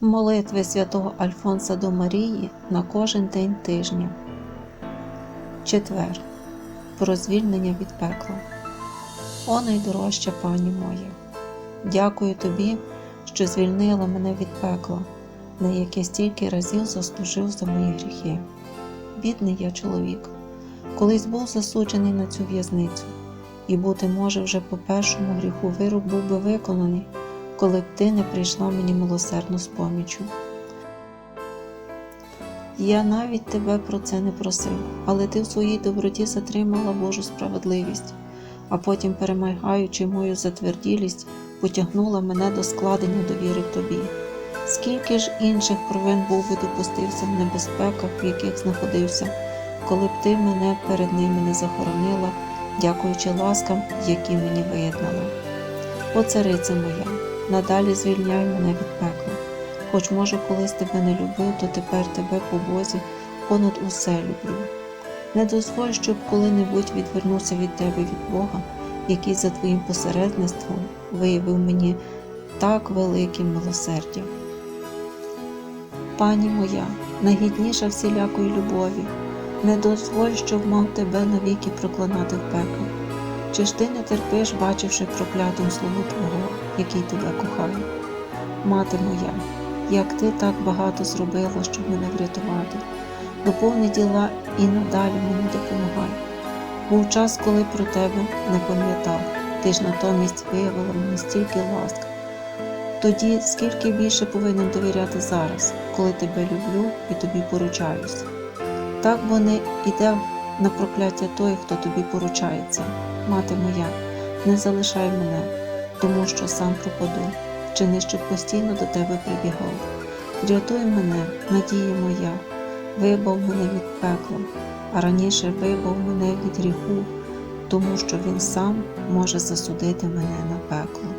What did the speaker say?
Молитви святого Альфонса до Марії на кожен день тижня. Четвер. Про звільнення від пекла. О найдорожча пані моя, дякую тобі, що звільнила мене від пекла, на яке стільки разів заслужив за мої гріхи. Бідний я чоловік, колись був засуджений на цю в'язницю, і бути може вже по першому гріху вирок був би виконаний, коли б ти не прийшла мені милосердно з поміччю. Я навіть тебе про це не просив, але ти в своїй доброті затримала Божу справедливість, а потім, перемагаючи мою затверділість, потягнула мене до складення довіри тобі. Скільки ж інших провин був би допустився в небезпеках, в яких знаходився, коли б ти мене перед ними не захоронила, дякуючи ласкам, які мені виєднала. О, цариця моя, надалі звільняй мене від пекла. Хоч, може, колись тебе не любив, то тепер тебе по Бозі понад усе люблю. Не дозволь, щоб коли-небудь відвернувся від тебе від Бога, який за твоїм посередництвом виявив мені так велике милосердя. Пані моя, найгідніша всілякої любові, не дозволь, щоб мав тебе навіки проклинати в пекло. Чи ж ти не терпиш, бачивши проклятим слугу Твого, який тебе кохає? Мати моя, як ти так багато зробила, щоб мене врятувати, доповни діла і надалі мені допомагай. Був час, коли про тебе не пам'ятав, ти ж натомість виявила мені стільки ласк. Тоді скільки більше повинен довіряти зараз, коли тебе люблю і тобі поручаюсь. Так бо не іде на прокляття той, хто тобі поручається. Мати моя, не залишай мене, тому що сам пропаду, чини, щоб постійно до тебе прибігав. Рятуй мене, надія моя, вибав мене від пекла, а раніше вибав мене від гріху, тому що він сам може засудити мене на пекло.